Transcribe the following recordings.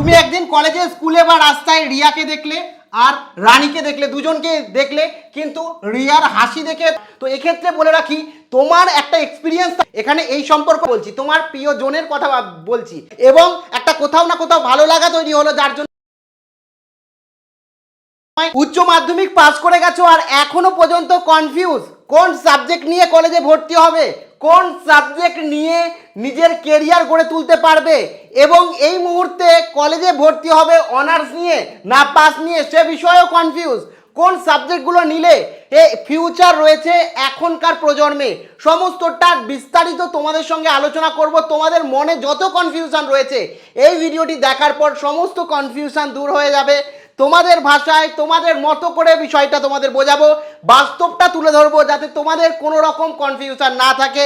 তুমি একদিন কলেজে, স্কুলে বা রাস্তায় রিয়াকে দেখলে আর রানীকে দেখলে, দুজনকে দেখলে, কিন্তু রিয়ার হাসি দেখে, তো এক্ষেত্রে বলে রাখি, তোমার একটা এক্সপিরিয়েন্স এখানে এই সম্পর্ক বলছি, তোমার প্রিয় জনের কথা বলছি, এবং একটা কোথাও না কোথাও ভালো লাগা তৈরি হলো, যার জন্য উচ্চ মাধ্যমিক পাস করে গেছো আর এখনও পর্যন্ত কনফিউজ কোন সাবজেক্ট নিয়ে কলেজে ভর্তি হবে? কোন সাবজেক্ট নিয়ে নিজের কেরিয়ার গড়ে তুলতে পারবে? এবং এই মুহূর্তে কলেজে ভর্তি হবে অনার্স নিয়ে না পাস নিয়ে সে বিষয়েও কনফিউজ কোন সাবজেক্টগুলো নিলে এ ফিউচার রয়েছে এখনকার প্রজন্মে? সমস্তটা বিস্তারিত তোমাদের সঙ্গে আলোচনা করব। তোমাদের মনে যত কনফিউশন রয়েছে, এই ভিডিওটি দেখার পর সমস্ত কনফিউশন দূর হয়ে যাবে। তোমাদের ভাষায়, তোমাদের মতো করে বিষয়টা তোমাদের বোঝাবো, বাস্তবটা তুলে ধরবো যাতে তোমাদের কোনো রকম কনফিউশন না থাকে।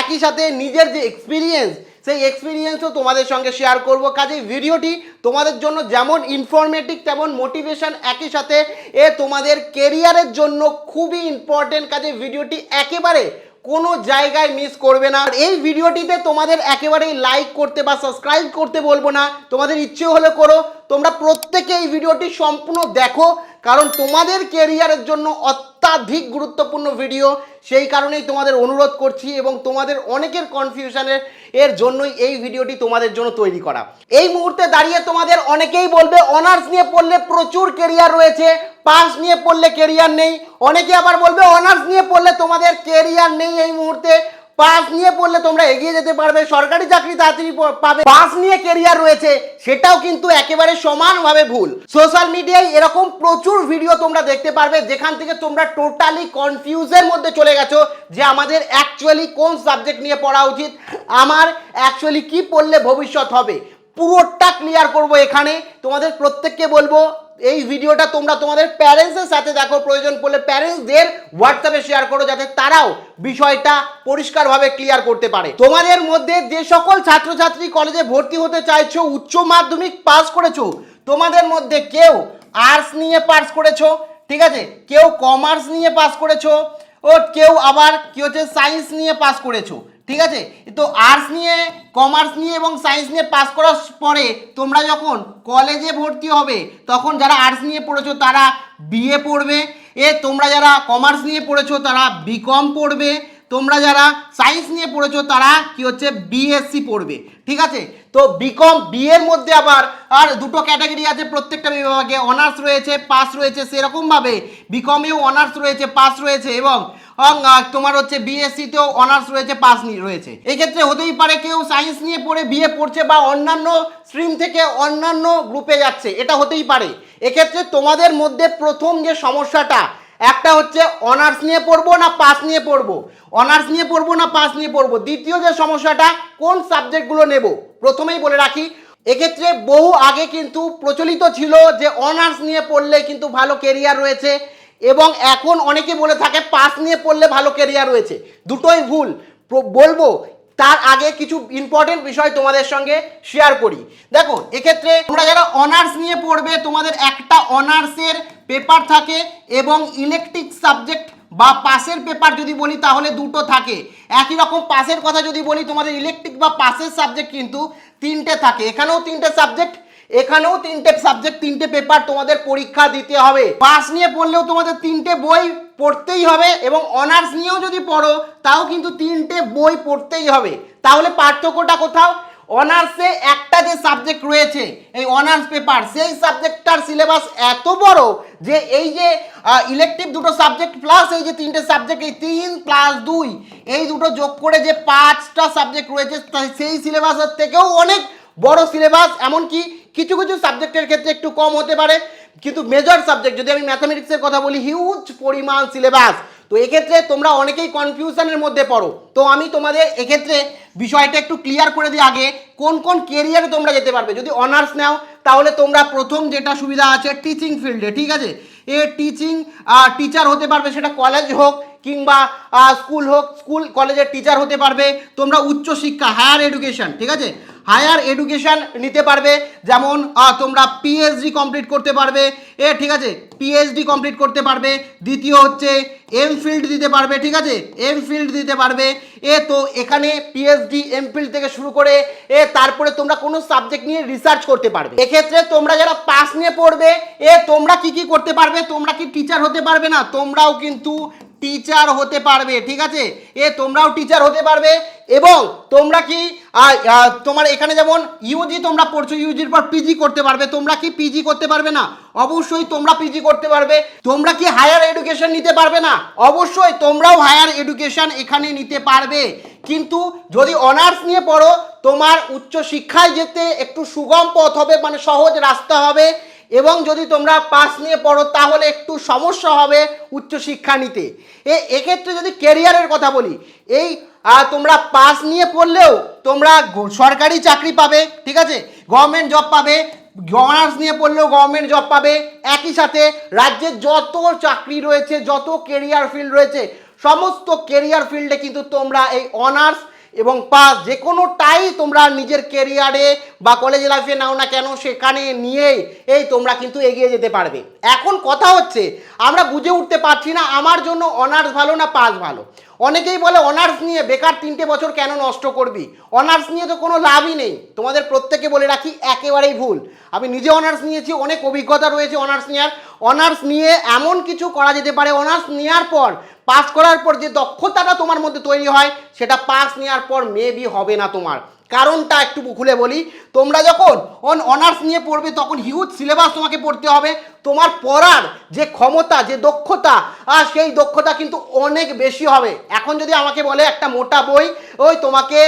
একই সাথে নিজের যে এক্সপিরিয়েন্স সেই এক্সপিরিয়েন্সও তোমাদের সঙ্গে শেয়ার করব। কাজে ভিডিওটি তোমাদের জন্য যেমন ইনফরমেটিভ তেমন মোটিভেশন একই সাথে এ তোমাদের কেরিয়ারের জন্য খুবই ইম্পর্টেন্ট কাজে ভিডিওটি একেবারে কোনো জায়গায় মিস করবে না। আর এই ভিডিওটিতে তোমাদের একেবারেই লাইক করতে বা সাবস্ক্রাইব করতে বলব না। তোমাদের ইচ্ছে হলে করো। তোমরা প্রত্যেকে এই ভিডিওটি সম্পূর্ণ দেখো। কারণ তোমাদের কেরিয়ারের জন্য অত্যাধিক গুরুত্বপূর্ণ ভিডিও সেই কারণেই তোমাদের অনুরোধ করছি এবং তোমাদের অনেকের কনফিউশনের এর জন্যই এই ভিডিওটি তোমাদের জন্য তৈরি করা। এই মুহূর্তে দাঁড়িয়ে তোমাদের অনেকেই বলবে অনার্স নিয়ে পড়লে প্রচুর কেরিয়ার রয়েছে পাস নিয়ে পড়লে কেরিয়ার নেই। অনেকে আবার বলবে অনার্স নিয়ে পড়লে তোমাদের কেরিয়ার নেই এই মুহূর্তে। পাস নিয়ে পড়লে তোমরা এগিয়ে যেতে পারবে, সরকারি চাকরি তাড়াতাড়ি পাবে। পাস নিয়ে কেরিয়ার রয়েছে, সেটাও কিন্তু একেবারে সমানভাবে ভুল। সোশ্যাল মিডিয়ায় এরকম প্রচুর ভিডিও তোমরা দেখতে পারবে, যেখান থেকে তোমরা টোটালি কনফিউজের মধ্যে চলে গেছো যে আমাদের অ্যাকচুয়ালি কোন সাবজেক্ট নিয়ে পড়া উচিত, আমার অ্যাকচুয়ালি কি পড়লে ভবিষ্যৎ হবে। পুরোটা ক্লিয়ার করব এখানে। তোমাদের প্রত্যেককে বলব, এই ভিডিওটা তোমরা তোমাদের প্যারেন্টসের সাথে দেখো, প্রয়োজন পড়লে প্যারেন্টসদের হোয়াটসঅ্যাপে শেয়ার করো, যাতে তারাও বিষয়টা পরিষ্কারভাবে ক্লিয়ার করতে পারে। তোমাদের মধ্যে যে সকল ছাত্রছাত্রী কলেজে ভর্তি হতে চাইছো, উচ্চ মাধ্যমিক পাস করেছ, তোমাদের মধ্যে কেউ আর্টস নিয়ে পাস করেছ, ঠিক আছে? কেউ কমার্স নিয়ে পাস করেছ, ও কেউ আবার কি হচ্ছে সায়েন্স নিয়ে পাস করেছ। ঠিক আছে? তো আর্টস নিয়ে কমার্স নিয়ে এবং সায়েন্স নিয়ে পাস করার পরে তোমরা যখন কলেজে ভর্তি হবে, তখন যারা আর্টস নিয়ে পড়েছো তারা বিএ পড়বে। এ তোমরা যারা কমার্স নিয়ে পড়েছো তারা বিকম পড়বে। তোমরা যারা সায়েন্স নিয়ে পড়েছো তারা কি হচ্ছে বিএসসি পড়বে। ঠিক আছে? তো বিকম বিয়ের মধ্যে আবার আর দুটো ক্যাটাগরি আছে, প্রত্যেকটা বিভাগে অনার্স রয়েছে পাস রয়েছে, সেরকমভাবে বিকমেও অনার্স রয়েছে পাস রয়েছে এবং তোমার হচ্ছে বিএসসিতেও অনার্স রয়েছে পাস রয়েছে। এক্ষেত্রে হতেই পারে কেউ সায়েন্স নিয়ে পড়ে বিএ পড়ছে বা অন্যান্য স্ট্রিম থেকে অন্যান্য গ্রুপে যাচ্ছে, এটা হতেই পারে। এক্ষেত্রে তোমাদের মধ্যে প্রথম যে সমস্যাটা, একটা হচ্ছে অনার্স নিয়ে পড়ব না পাস নিয়ে পড়ব? অনার্স নিয়ে পড়ব না পাস নিয়ে পড়ব? দ্বিতীয় যে সমস্যাটা, কোন সাবজেক্টগুলো নেব? প্রথমেই বলে রাখি, এক্ষেত্রে বহু আগে কিন্তু প্রচলিত ছিল যে অনার্স নিয়ে পড়লে কিন্তু ভালো কেরিয়ার রয়েছে। এবং এখন অনেকে বলে থাকে, পাস নিয়ে পড়লে ভালো কেরিয়ার রয়েছে। দুটোই ভুল। বলব, তার আগে কিছু ইম্পর্টেন্ট বিষয় তোমাদের সঙ্গে শেয়ার করি। দেখো, এক্ষেত্রে তোমরা যারা অনার্স নিয়ে পড়বে, তোমাদের একটা অনার্সের পেপার থাকে এবং ইলেকট্রিক সাবজেক্ট বা পাসের পেপার যদি বলি, তাহলে দুটো থাকে। একই রকম পাসের কথা যদি বলি, তোমাদের ইলেকট্রিক বা পাসের সাবজেক্ট কিন্তু তিনটে থাকে। এখানেও তিনটে সাবজেক্ট এখানেও তিনটে সাবজেক্ট তিনটে পেপার তোমাদের পরীক্ষা দিতে হবে। পাস নিয়ে পড়লেও তোমাদের তিনটে বই পড়তেই হবে এবং অনার্স নিয়েও যদি পড়ো, তাও কিন্তু তিনটে বই পড়তেই হবে। তাহলে পার্থক্যটা কোথাও? অনার্সে একটা যে সাবজেক্ট রয়েছে, এই অনার্স পেপার সেই সাবজেক্টটার সিলেবাস এত বড় যে এই যে ইলেকটিভ দুটো সাবজেক্ট প্লাস এই যে তিনটে সাবজেক্ট এই তিন প্লাস দুই, এই দুটো যোগ করে যে পাঁচটা সাবজেক্ট রয়েছে, সেই সিলেবাসের থেকেও অনেক বড় সিলেবাস এমনকি কিছু কিছু সাবজেক্টের ক্ষেত্রে একটু কম হতে পারে। কিন্তু মেজর সাবজেক্ট যদি আমি ম্যাথামেটিক্সের কথা বলি হিউজ পরিমাণ সিলেবাস তো এক্ষেত্রে তোমরা অনেকেই কনফিউশনের মধ্যে পড়ো। তো আমি তোমাদের এক্ষেত্রে বিষয়টা একটু ক্লিয়ার করে দিই আগে, কোন কোন কেরিয়ারে তোমরা যেতে পারবে। যদি অনার্স নাও, তাহলে তোমরা প্রথম যেটা সুবিধা আছে টিচিং ফিল্ডে ঠিক আছে? এ টিচিং টিচার হতে পারবে, সেটা কলেজ হোক কিংবা স্কুল হোক, স্কুল, কলেজের টিচার হতে পারবে। তোমরা উচ্চ শিক্ষা হায়ার এডুকেশন ঠিক আছে? হায়ার এডুকেশন নিতে পারবে। যেমন তোমরা পিএইচডি কমপ্লিট করতে পারবে। এ, ঠিক আছে? পিএইচডি কমপ্লিট করতে পারবে। দ্বিতীয় হচ্ছে এম ফিল্ড দিতে পারবে, ঠিক আছে? এম ফিল্ড দিতে পারবে। এ, তো এখানে পিএইচডি এম ফিল্ড থেকে শুরু করে, এ, তারপরে তোমরা কোনো সাবজেক্ট নিয়ে রিসার্চ করতে পারবে। এক্ষেত্রে তোমরা যারা পাস নিয়ে পড়বে, এ, তোমরা কি কি করতে পারবে? তোমরা কি টিচার হতে পারবে না? তোমরাও কিন্তু টিচার হতে পারবে, ঠিক আছে? এ তোমরাও টিচার হতে পারবে এবং তোমরা কি তোমার এখানে যেমন ইউজি তোমরা পড়ছো ইউজির পর পিজি করতে পারবে, তোমরা কি পিজি করতে পারবে না? অবশ্যই তোমরা পিজি করতে পারবে, তোমরা কি হায়ার এডুকেশন নিতে পারবে না? অবশ্যই তোমরাও হায়ার এডুকেশন এখানে নিতে পারবে, কিন্তু যদি অনার্স নিয়ে পড়ো, তোমার উচ্চ শিক্ষায় যেতে একটু সুগম পথ হবে মানে সহজ রাস্তা হবে এবং যদি তোমরা পাস নিয়ে পড়ো, তাহলে একটু সমস্যা হবে উচ্চশিক্ষা নিতে। এ, এক্ষেত্রে যদি কেরিয়ারের কথা বলি, এই তোমরা পাস নিয়ে পড়লেও তোমরা সরকারি চাকরি পাবে, ঠিক আছে? গভর্নমেন্ট জব পাবে অনার্স নিয়ে পড়লেও গভর্নমেন্ট জব পাবে। একই সাথে রাজ্যের যত চাকরি রয়েছে, যত কেরিয়ার ফিল্ড রয়েছে, সমস্ত কেরিয়ার ফিল্ডে কিন্তু তোমরা এই অনার্স এবং পাস যে কোনোটাই তোমরা নিজের কেরিয়ারে বা কলেজ লাইফে নাও না কেন, সেখানে নিয়েই এই তোমরা কিন্তু এগিয়ে যেতে পারবে। এখন কথা হচ্ছে, আমরা বুঝে উঠতে পারছি না আমার জন্য অনার্স ভালো না পাস ভালো। অনেকেই বলে অনার্স নিয়ে বেকার তিনটে বছর কেন নষ্ট করবি? অনার্স নিয়ে তো কোনো লাভই নেই। তোমাদের প্রত্যেকে বলে রাখি, একেবারেই ভুল। আমি নিজে অনার্স নিয়েছি, অনেক অভিজ্ঞতা রয়েছে অনার্স নেওয়ার অনার্স নিয়ে এমন কিছু করা যেতে পারে। অনার্স নেওয়ার পর পাস করার পর যে দক্ষতাটা তোমার মধ্যে তৈরি হয়, সেটা পাস নেওয়ার পর মেবি হবে না তোমার। কারণটা একটু খুলে বলি, তোমরা যখন অন অনার্স নিয়ে পড়বে, তখন হিউজ সিলেবাস তোমাকে পড়তে হবে। তোমার পড়ার যে ক্ষমতা, যে দক্ষতা, আর সেই দক্ষতা কিন্তু অনেক বেশি হবে। এখন যদি আমাকে বলে একটা মোটা বই, ওই তোমাকে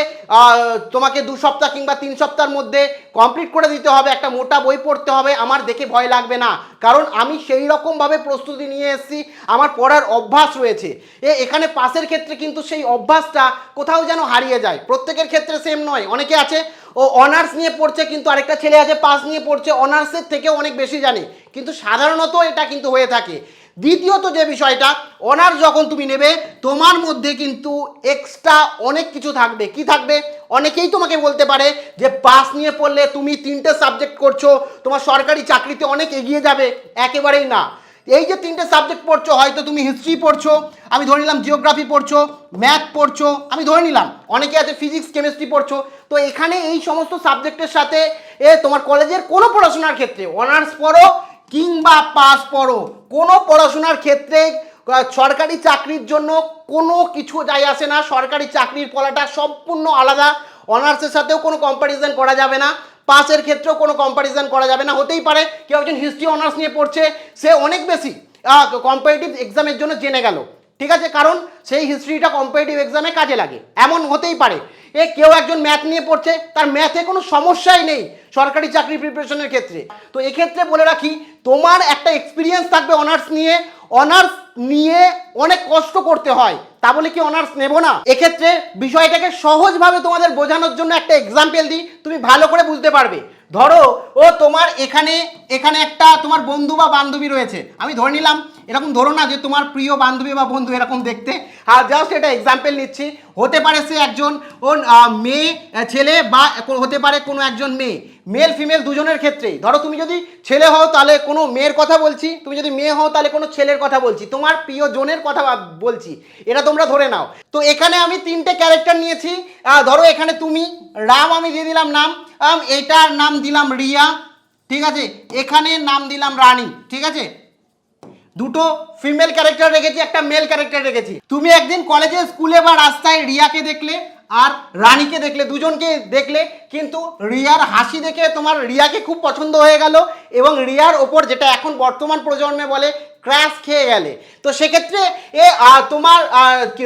তোমাকে দু সপ্তাহ কিংবা তিন সপ্তাহের মধ্যে কমপ্লিট করে দিতে হবে, একটা মোটা বই পড়তে হবে, আমার দেখে ভয় লাগবে না। কারণ আমি সেই রকমভাবে প্রস্তুতি নিয়ে এসেছি, আমার পড়ার অভ্যাস রয়েছে। এ, এখানে পাশের ক্ষেত্রে কিন্তু সেই অভ্যাসটা কোথাও যেন হারিয়ে যায়। প্রত্যেকের ক্ষেত্রে সেম নয়, অনেকে আছে ও অনার্স নিয়ে পড়ছে কিন্তু আরেকটা ছেলে আছে পাস নিয়ে পড়ছে অনার্সের থেকেও অনেক বেশি জানে। কিন্তু সাধারণত এটা কিন্তু হয়ে থাকে। দ্বিতীয়ত যে বিষয়টা অনার্স যখন তুমি নেবে, তোমার মধ্যে কিন্তু এক্সট্রা অনেক কিছু থাকবে। কি থাকবে? অনেকেই তোমাকে বলতে পারে যে পাস নিয়ে পড়লে তুমি তিনটে সাবজেক্ট করছ, তোমার সরকারি চাকরিতে অনেক এগিয়ে যাবে। একেবারেই না। এই যে তিনটে সাবজেক্ট পড়ছো, হয়তো তুমি হিস্ট্রি পড়ছো, আমি ধরে নিলাম জিওগ্রাফি পড়ছো ম্যাথ পড়ছো, আমি ধরে নিলাম। অনেকে আছে ফিজিক্স কেমিস্ট্রি পড়ছো তো এখানে এই সমস্ত সাবজেক্টের সাথে এ তোমার কলেজের কোনো পড়াশোনার ক্ষেত্রে অনার্স পড়ো কিংবা পাস পড়ো, কোনো পড়াশোনার ক্ষেত্রে সরকারি চাকরির জন্য কোনো কিছু যাই আসে না। সরকারি চাকরির পড়াটা সম্পূর্ণ আলাদা। অনার্সের সাথেও কোনো কম্প্যারিজন করা যাবে না। পাসের ক্ষেত্রেও কোনো কম্প্যারিজন করা যাবে না। হতেই পারে কেউ একজন হিস্ট্রি অনার্স নিয়ে পড়ছে, সে অনেক বেশি কম্পারেটিভ এক্সামের জন্য জেনে গেল। ঠিক আছে? কারণ সেই হিস্ট্রিটা কম্পারেটিভ এক্সামে কাজে লাগে। এমন হতেই পারে। এ কেউ একজন ম্যাথ নিয়ে পড়ছে, তার ম্যাথে কোনো সমস্যাই নেই সরকারি চাকরি প্রিপারেশনের ক্ষেত্রে। তো এক্ষেত্রে বলে রাখি, তোমার একটা এক্সপিরিয়েন্স থাকবে অনার্স নিয়ে। অনার্স নিয়ে অনেক কষ্ট করতে হয়, তা বলে কি অনার্স নেব না? এক্ষেত্রে বিষয়টাকে সহজভাবে তোমাদের বোঝানোর জন্য একটা এক্সাম্পল দিই, তুমি ভালো করে বুঝতে পারবে। ধরো, ও তোমার এখানে এখানে একটা তোমার বন্ধু বা বান্ধবী রয়েছে, আমি ধরে নিলাম এরকম ধরো না যে তোমার প্রিয় বান্ধবী বা বন্ধু এরকম দেখতে। আর জাস্ট এটা এক্সাম্পল নিচ্ছি। হতে পারে সে একজন মেয়ে ছেলে বা হতে পারে কোনো একজন মেয়ে। মেল ফিমেল দুজনের ক্ষেত্রেই। ধরো তুমি যদি ছেলে হও তাহলে কোনো মেয়ের কথা বলছি, তুমি যদি মেয়ে হও তাহলে কোনো ছেলের কথা বলছি। তোমার প্রিয় জনের কথা বলছি, এটা তোমরা ধরে নাও। তো এখানে আমি তিনটে ক্যারেক্টার নিয়েছি। ধরো এখানে তুমি, রাম আমি দিয়ে দিলাম নাম। এটার নাম দিলাম রিয়া, ঠিক আছে? এখানে নাম দিলাম রানী, ঠিক আছে? দুটো ফিমেল ক্যারেক্টার রেখেছি, একটা মেল ক্যারেক্টার রেখেছি। তুমি একদিন কলেজে স্কুলে বা রাস্তায় রিয়াকে দেখলে আর রানীকে দেখলে, দুজনকে দেখলে, কিন্তু রিয়ার হাসি দেখে তোমার রিয়াকে খুব পছন্দ হয়ে গেল এবং রিয়ার ওপর যেটা এখন বর্তমান প্রজন্মে বলে ক্র্যাশ খেয়ে গেলে। তো সেক্ষেত্রে এ তোমার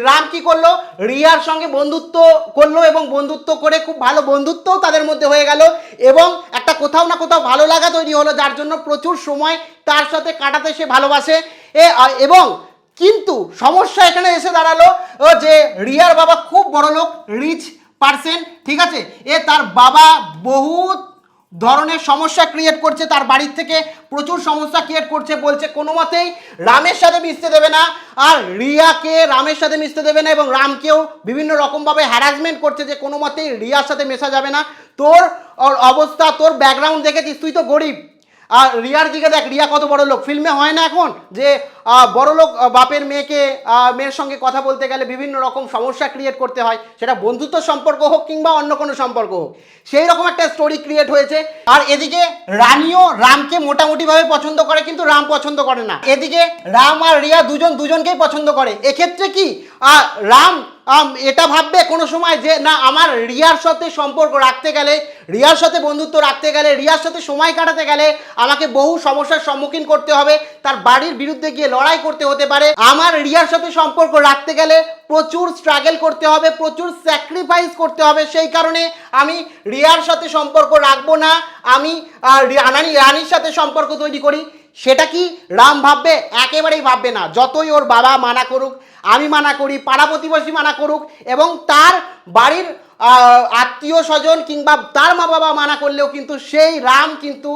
রাম কি করল? রিয়ার সঙ্গে বন্ধুত্ব করল এবং বন্ধুত্ব করে খুব ভালো বন্ধুত্বও তাদের মধ্যে হয়ে গেল এবং একটা কোথাও না কোথাও ভালো লাগা তৈরি হলো, যার জন্য প্রচুর সময় তার সাথে কাটাতে সে ভালোবাসে। এ এবং কিন্তু সমস্যা এখানে এসে দাঁড়াল যে রিয়ার বাবা খুব বড় লোক রিচ পার্সেন ঠিক আছে? এ, তার বাবা বহুত ধরনের সমস্যা ক্রিয়েট করছে, তার বাড়ির থেকে প্রচুর সমস্যা ক্রিয়েট করছে বলছে কোনো মতেই রামের সাথে মিশতে দেবে না। আর রিয়াকে রামের সাথে মিশতে দেবে না এবং রামকেও বিভিন্ন রকমভাবে হ্যারাসমেন্ট করছে যে কোনো মতেই রিয়ার সাথে মেশা যাবে না। তোর অবস্থা, তোর ব্যাকগ্রাউন্ড দেখেছিস? তুই তো গরিব। আর রিয়ার দিকে দেখ, রিয়া কত বড় লোক। ফিল্মে হয় না এখন যে বড় লোক বাপের মেয়েকে মেয়ের সঙ্গে কথা বলতে গেলে বিভিন্ন রকম সমস্যা ক্রিয়েট করতে হয়। সেটা বন্ধুত্ব সম্পর্ক হোক কিংবা অন্য কোনো সম্পর্ক হোক। সেই রকম একটা স্টোরি ক্রিয়েট হয়েছে। আর এদিকে রানীও রামকে মোটামুটিভাবে পছন্দ করে, কিন্তু রাম পছন্দ করে না। এদিকে রাম আর রিয়া দুজন, দুজনকেই পছন্দ করে। এক্ষেত্রে কি? রাম এটা ভাববে কোনো সময় যে, না, আমার রিয়ার সাথে সম্পর্ক রাখতে গেলে, রিয়ার সাথে বন্ধুত্ব রাখতে গেলে, রিয়ার সাথে সময় কাটাতে গেলে আমাকে বহু সমস্যার সম্মুখীন করতে হবে, তার বাড়ির বিরুদ্ধে গিয়ে লড়াই করতে হতে পারে। আমার রিয়ার সাথে সম্পর্ক রাখতে গেলে প্রচুর স্ট্রাগল করতে হবে, প্রচুর স্যাক্রিফাইস করতে হবে, সেই কারণে আমি রিয়ার সাথে সম্পর্ক রাখব না, আমি রানি রানী রানীর সাথে সম্পর্ক তৈরি করি। সেটা কি রাম ভাববে? একেবারেই ভাববে না। যতই ওর বাবা মানা করুক আমি মানা করি পাড়া প্রতিবেশী মানা করুক এবং তার বাড়ির আত্মীয় স্বজন কিংবা তার মা বাবা মানা করলেও কিন্তু সেই রাম কিন্তু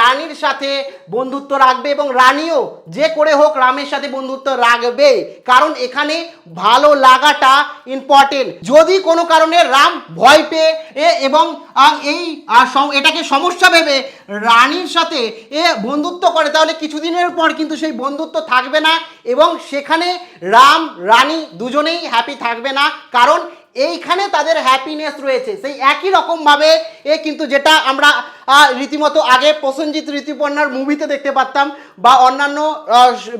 রানীর সাথে বন্ধুত্ব রাখবে এবং রানীও যে করে হোক রামের সাথে বন্ধুত্ব রাখবে। কারণ এখানে ভালো লাগাটা ইম্পর্টেন্ট যদি কোনো কারণে রাম ভয় পেয়ে এবং এই এটাকে সমস্যা ভেবে রানীর সাথে এ বন্ধুত্ব করে, তাহলে কিছুদিনের পর কিন্তু সেই বন্ধুত্ব থাকবে না এবং সেখানে রাম, রানী দুজনেই হ্যাপি থাকবে না। কারণ এইখানে তাদের হ্যাপিনেস রয়েছে। সেই একই রকমভাবে এ কিন্তু যেটা আমরা রীতিমতো আগে প্রসেনজিৎ ঋতুপর্ণার মুভিতে দেখতে পারতাম বা অন্যান্য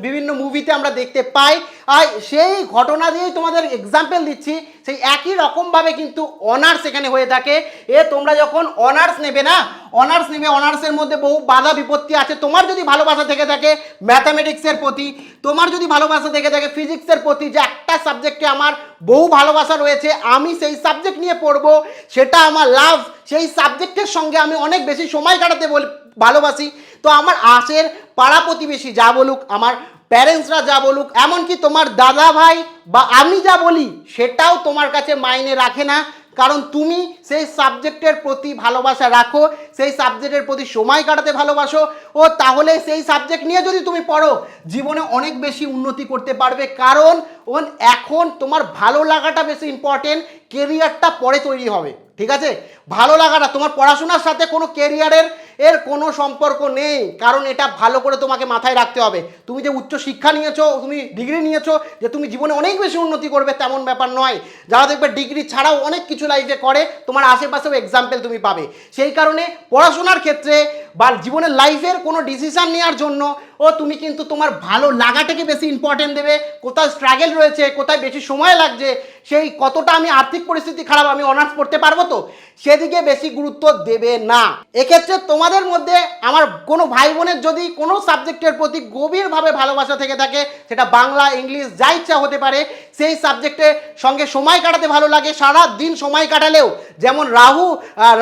বিভিন্ন মুভিতে আমরা দেখতে পাই। আর সেই ঘটনা দিয়েই তোমাদের এক্সাম্পল দিচ্ছি, সেই একই রকমভাবে কিন্তু অনার্স এখানে হয়ে থাকে। এ, তোমরা যখন অনার্স নেবে না অনার্স নেবে অনার্সের মধ্যে বহু বাধা বিপত্তি আছে। তোমার যদি ভালোবাসা থেকে থাকে ম্যাথামেটিক্সের প্রতি, তোমার যদি ভালোবাসা থেকে থাকে ফিজিক্সের প্রতি, যে একটা সাবজেক্টে আমার বহু ভালোবাসা রয়েছে, আমি সেই সাবজেক্ট নিয়ে পড়ব, সেটা আমার লাভ সেই সাবজেক্টের সঙ্গে আমি অনেক বেশি সময় কাটাতে বল ভালোবাসি। তো আমার আশের পাড়া প্রতিবেশী যা বলুক, আমার প্যারেন্টসরা যা বলুক, এমনকি তোমার দাদা ভাই বা আমি যা বলি, সেটাও তোমার কাছে মাইনে রাখে না। কারণ তুমি সেই সাবজেক্টের প্রতি ভালোবাসা রাখো, সেই সাবজেক্টের প্রতি সময় কাটাতে ভালোবাসো। ও, তাহলে সেই সাবজেক্ট নিয়ে যদি তুমি পড়ো, জীবনে অনেক বেশি উন্নতি করতে পারবে। কারণ, ওন, এখন তোমার ভালো লাগাটা বেশি ইম্পর্টেন্ট কেরিয়ারটা পরে তৈরি হবে। ঠিক আছে? ভালো লাগাটা তোমার পড়াশোনার সাথে কোনো কেরিয়ারের এর কোনো সম্পর্ক নেই, কারণ এটা ভালো করে তোমাকে মাথায় রাখতে হবে। তুমি যে উচ্চ শিক্ষা নিয়েছো, তুমি ডিগ্রি নিয়েছো, যে তুমি জীবনে অনেক বেশি উন্নতি করবে, তেমন ব্যাপার নয়। যারা দেখবে ডিগ্রি ছাড়াও অনেক কিছু লাইফে করে, তোমার আশেপাশেও এক্সাম্পল তুমি পাবে। সেই কারণে পড়াশোনার ক্ষেত্রে বা জীবনের লাইফের কোনো ডিসিশন নেওয়ার জন্য, ও তুমি কিন্তু তোমার ভালো লাগাটাকে বেশি ইম্পর্টেন্ট দেবে। কোথায় স্ট্রাগেল রয়েছে, কোথায় বেশি সময় লাগছে, সেই কতটা আমি আর্থিক পরিস্থিতি খারাপ, আমি অনার্স পড়তে পারব তো? সেদিকে বেশি গুরুত্ব দেবে না। এক্ষেত্রে তোমাদের মধ্যে আমার কোনো ভাই বোনের যদি কোনো সাবজেক্টের প্রতি গভীরভাবে ভালোবাসা থেকে থাকে, সেটা বাংলা, ইংলিশ, যা ইচ্ছা হতে পারে, সেই সাবজেক্টের সঙ্গে সময় কাটাতে ভালো লাগে, সারা দিন সময় কাটালেও। যেমন রাহু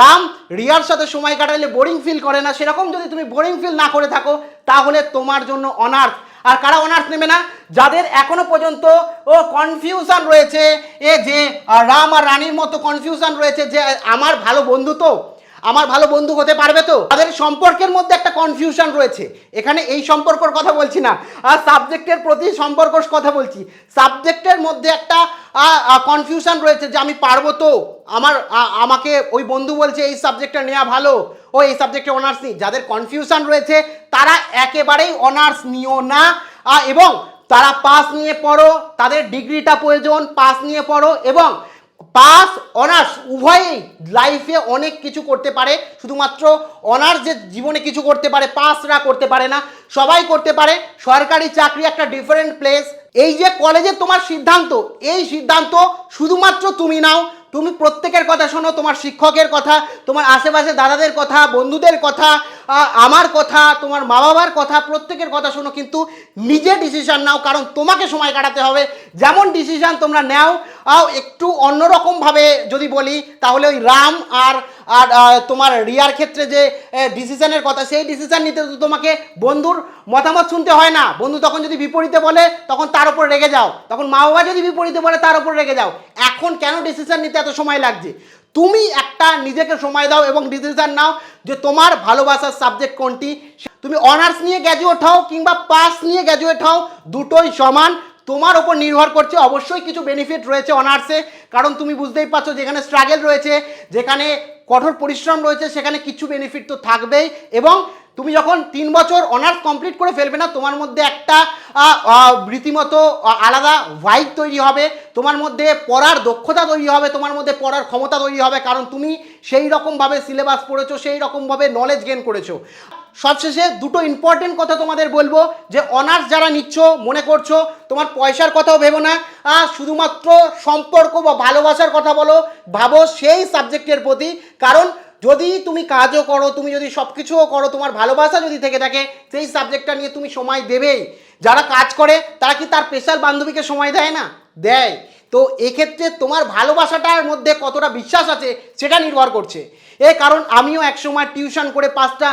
রাম, রিয়ার সাথে সময় কাটালে বোরিং ফিল করে না। সেরকম যদি তুমি বোরিং ফিল না করে থাকো, তাহলে তোমার জন্য অনার্স আর কারা অনার্স নেবে না? যাদের এখনও পর্যন্ত, ও কনফিউশন রয়েছে, এ যে রাম আর রানীর মতো কনফিউশন রয়েছে, যে, আমার ভালো বন্ধু তো আমার ভালো বন্ধু হতে পারবে তো? তাদের সম্পর্কের মধ্যে একটা কনফিউশন রয়েছে। এখানে এই সম্পর্কর কথা বলছি না, আর সাবজেক্টের প্রতি সম্পর্কর কথা বলছি। সাবজেক্টের মধ্যে একটা কনফিউশন রয়েছে যে আমি পারব তো? আমার আমাকে ওই বন্ধু বলছে, এই সাবজেক্টটা নেওয়া ভালো। ও, এই সাবজেক্টে অনার্স নিই। যাদের কনফিউশন রয়েছে, তারা একেবারেই অনার্স নিও না। এবং তারা পাস নিয়ে পড়ো, তাদের ডিগ্রিটা প্রয়োজন পাস নিয়ে পড়ো, এবং পাস, অনার্স, উভয়েই লাইফে অনেক কিছু করতে পারে। শুধুমাত্র অনার্স যে জীবনে কিছু করতে পারে পাসরা করতে পারে না, সবাই করতে পারে। সরকারি চাকরি একটা ডিফারেন্ট প্লেস এই যে কলেজে তোমার সিদ্ধান্ত, এই সিদ্ধান্ত শুধুমাত্র তুমি নাও। তুমি প্রত্যেকের কথা শোনো, তোমার শিক্ষকের কথা, তোমার আশেপাশে দাদাদের কথা, বন্ধুদের কথা আমার কথা, তোমার মা বাবার কথা, প্রত্যেকের কথা শোনো, কিন্তু নিজে ডিসিশান নাও, কারণ তোমাকে সময় কাটাতে হবে। যেমন ডিসিশান তোমরা নেও একটু অন্যরকমভাবে যদি বলি, তাহলে ওই রাম আর আর তোমার রিয়ার ক্ষেত্রে যে ডিসিশনের কথা, সেই ডিসিশন নিতে তো তোমাকে বন্ধুর মতামত শুনতে হয় না। বন্ধু তখন যদি বিপরীতে বলে, তখন তার উপর রেগে যাও। তখন মা বাবা যদি বিপরীতে বলে, তার উপর রেগে যাও। এখন কেন ডিসিশন নিতে এত সময় লাগছে? তুমি একটা নিজেকে সময় দাও এবং ডিসিশন নাও যে তোমার ভালোবাসার সাবজেক্ট কোনটি। তুমি অনার্স নিয়ে গ্র্যাজুয়েট হও কিংবা পাস নিয়ে গ্র্যাজুয়েট হও, দুটোই সমান। তোমার ওপর নির্ভর করছে, অবশ্যই কিছু বেনিফিট রয়েছে অনার্সে কারণ তুমি বুঝতেই পারছ যেখানে স্ট্রাগেল রয়েছে, যেখানে কঠোর পরিশ্রম রয়েছে, সেখানে কিছু বেনিফিট তো থাকবেই। এবং তুমি যখন তিন বছর অনার্স কমপ্লিট করে ফেলবে না, তোমার মধ্যে একটা রীতিমতো আলাদা ভাইব তৈরি হবে। তোমার মধ্যে পড়ার দক্ষতা তৈরি হবে, তোমার মধ্যে পড়ার ক্ষমতা তৈরি হবে। কারণ তুমি সেই রকমভাবে সিলেবাস পড়েছো সেই রকমভাবে নলেজ গেন করেছ। সবশেষে দুটো ইম্পর্টেন্ট কথা তোমাদের বলব, যে অনার্স যারা নিচ্ছ, মনে করছ, তোমার পয়সার কথাও ভেবো না শুধুমাত্র সম্পর্ক বা ভালোবাসার কথা বলো, ভাবো সেই সাবজেক্টের প্রতি, কারণ যদি তুমি কাজও করো, তুমি যদি সব কিছুও করো, তোমার ভালোবাসা যদি থেকে থাকে, সেই সাবজেক্টটা নিয়ে তুমি সময় দেবেই। যারা কাজ করে, তারা কি তার স্পেশাল বান্ধবীকে সময় দেয় না? দেয়। তো এক্ষেত্রে তোমার ভালোবাসাটার মধ্যে কতটা বিশ্বাস আছে সেটা নির্ভর করছে। এ কারণ আমিও একসময় টিউশন করে পাঁচটা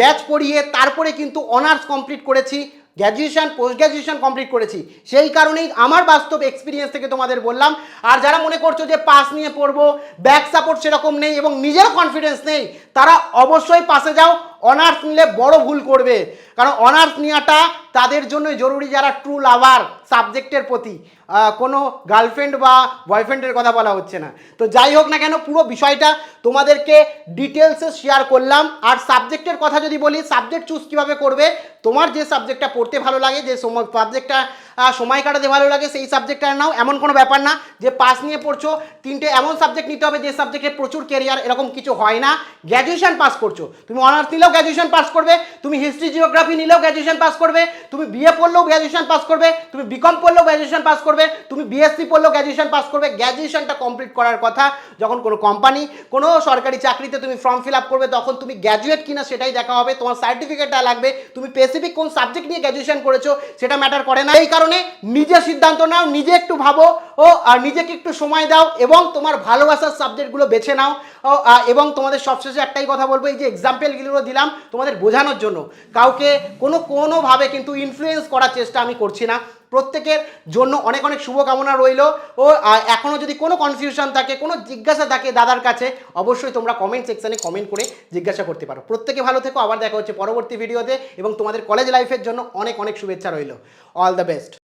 ব্যাচ পড়িয়ে তারপরে কিন্তু অনার্স কমপ্লিট করেছি, গ্র্যাজুয়েশান, পোস্ট গ্র্যাজুয়েশন কমপ্লিট করেছি। সেই কারণেই আমার বাস্তব এক্সপিরিয়েন্স থেকে তোমাদের বললাম। আর যারা মনে করছ যে পাস নিয়ে পড়ব ব্যাক সাপোর্ট সেরকম নেই এবং নিজেরও কনফিডেন্স নেই, তারা অবশ্যই পাশে যাও, অনার্স নিলে বড় ভুল করবে। কারণ অনার্স নেওয়াটা তাদের জন্যই জরুরি যারা ট্রু লাভার সাবজেক্টের প্রতি। কোনো গার্লফ্রেন্ড বা বয়ফ্রেন্ডের কথা বলা হচ্ছে না। তো যাই হোক না কেন, পুরো বিষয়টা তোমাদেরকে ডিটেলসে শেয়ার করলাম। আর সাবজেক্টের কথা যদি বলি সাবজেক্ট চুজ কীভাবে করবে, তোমার যে সাবজেক্টটা পড়তে ভালো লাগে, যে সময় সাবজেক্টটা সময় কাটাতে ভালো লাগে, সেই সাবজেক্টটা নাও। এমন কোনো ব্যাপার না যে পাস নিয়ে পড়ছো, তিনটে এমন সাবজেক্ট নিতে হবে যে সাবজেক্টে প্রচুর কেরিয়ার এরকম কিছু হয় না। গ্র্যাজুয়েশন পাস করছ। তুমি অনার্স নিলেও গ্র্যাজুয়েশন পাস করবে। তুমি হিস্ট্রি জিওগ্রাফি নিলেও গ্র্যাজুয়েশন পাস করবে, তুমি বিএ পড়লেও গ্র্যাজুয়েশন পাস করবে, তুমি বিকম পড়লেও গ্র্যাজুয়েশন পাস করবে, তুমি বিএসসি পড়লেও গ্র্যাজুয়েশন পাস করবে। গ্র্যাজুয়েশনটা কমপ্লিট করার কথা, যখন কোনো কোম্পানি কোনো সরকারি চাকরিতে তুমি ফর্ম ফিল আপ করবে, তখন তুমি গ্র্যাজুয়েট কিনা সেটাই দেখা হবে। তোমার সার্টিফিকেটটা লাগবে, তুমি স্পেসিফিক কোন সাবজেক্ট নিয়ে গ্র্যাজুয়েশন করেছ, সেটা ম্যাটার করে না। এই কারণে নিজে সিদ্ধান্ত নাও, নিজে একটু ভাবো ও আর নিজেকে একটু সময় দাও এবং তোমার ভালোবাসার সাবজেক্টগুলো বেছে নাও। এবং তোমাদের সবশেষে একটাই কথা বলব এই যে এক্সাম্পলগুলো দিলাম তোমাদের বোঝানোর জন্য। কাউকে কোনো কোনোভাবে কিন্তু ইনফ্লুয়েন্স করার চেষ্টা আমি করছি না। প্রত্যেকের জন্য অনেক অনেক শুভকামনা রইল। ও আহ, এখনও যদি কোনো কনফিউশন থাকে কোনো জিজ্ঞাসা থাকে দাদার কাছে অবশ্যই তোমরা কমেন্ট সেকশানে কমেন্ট করে জিজ্ঞাসা করতে পারো। প্রত্যেকে ভালো থেকো আবার দেখা হচ্ছে পরবর্তী ভিডিওতে এবং তোমাদের কলেজ লাইফের জন্য অনেক অনেক শুভেচ্ছা রইল। All the best